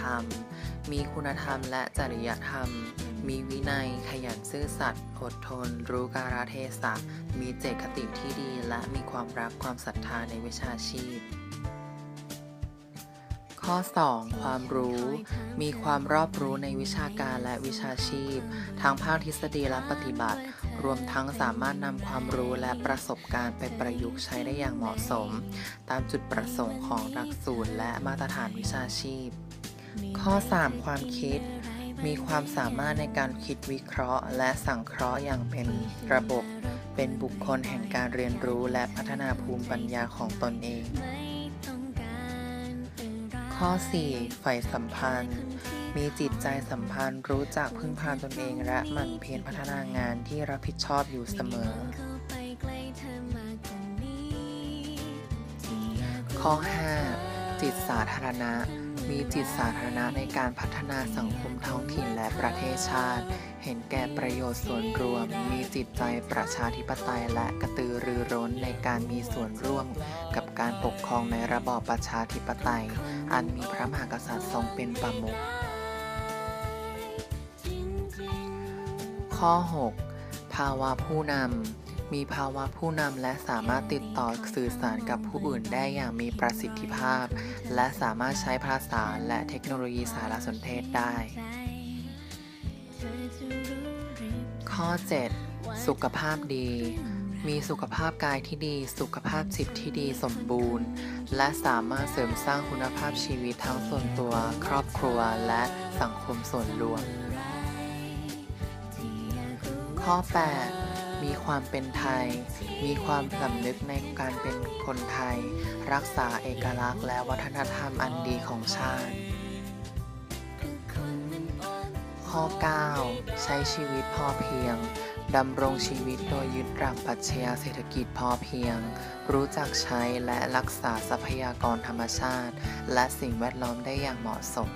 ธรรม มีคุณธรรมและจริยธรรม มีวินัย ขยันซื่อสัตย์ อดทน รู้กาลเทศะ มีเจตคติที่ดี และมีความรักความศรัทธาในวิชาชีพ ข้อ 2 ความรู้ มีความรอบรู้ในวิชาการและวิชาชีพ ทั้งภาคทฤษฎีและปฏิบัติ รวมทั้งสามารถนำความรู้และประสบการณ์ไปประยุกต์ใช้ได้อย่างเหมาะสม ตามจุดประสงค์ของหลักสูตรและมาตรฐานวิชาชีพ ข้อ 3 ความคิด มีความสามารถในการคิดวิเคราะห์ และสังเคราะห์อย่างเป็นระบบ เป็นบุคคลแห่งการเรียนรู้และพัฒนาภูมิปัญญาของตนเอง ข้อ4ไฟสัมพันธ์ มีจิตใจสัมพันธ์ รู้จักพึ่งพาตนเอง และหมั่นเพียรพัฒนางานที่รับผิดชอบอยู่เสมอ ข้อ 5 จิตสาธารณะ มีจิตสาธารณะในการพัฒนาสังคมท้องถิ่นและประเทศชาติ เห็นแก่ประโยชน์ส่วนรวม มีจิตใจประชาธิปไตยและกระตือรือร้นในการมีส่วนร่วม กับการปกครองในระบอบประชาธิปไตย อันมีพระมหากษัตริย์ทรงเป็นประมุขข้อ 6 ภาวะผู้นำ มีภาวะผู้นำและสามารถติดต่อสื่อสารกับผู้อื่นได้อย่างมีประสิทธิภาพ และสามารถใช้ภาษาและเทคโนโลยีสารสนเทศได้ ข้อ 7 สุขภาพดี มีสุขภาพกายที่ดี สุขภาพจิตที่ดีสมบูรณ์ และสามารถเสริมสร้างคุณภาพชีวิตทั้งส่วนตัว ครอบครัว และสังคมส่วนรวม ข้อ 8 มีความเป็นไทย มีความสำนึกในการเป็นคนไทย รักษาเอกลักษณ์และวัฒนธรรมอันดีของชาติ ข้อ 9 ใช้ชีวิตพอเพียงดำรงชีวิตโดยยึดหลักปรัชญาเศรษฐกิจพอเพียง รู้จักใช้และรักษาทรัพยากรธรรมชาติ และสิ่งแวดล้อมได้อย่างเหมาะสม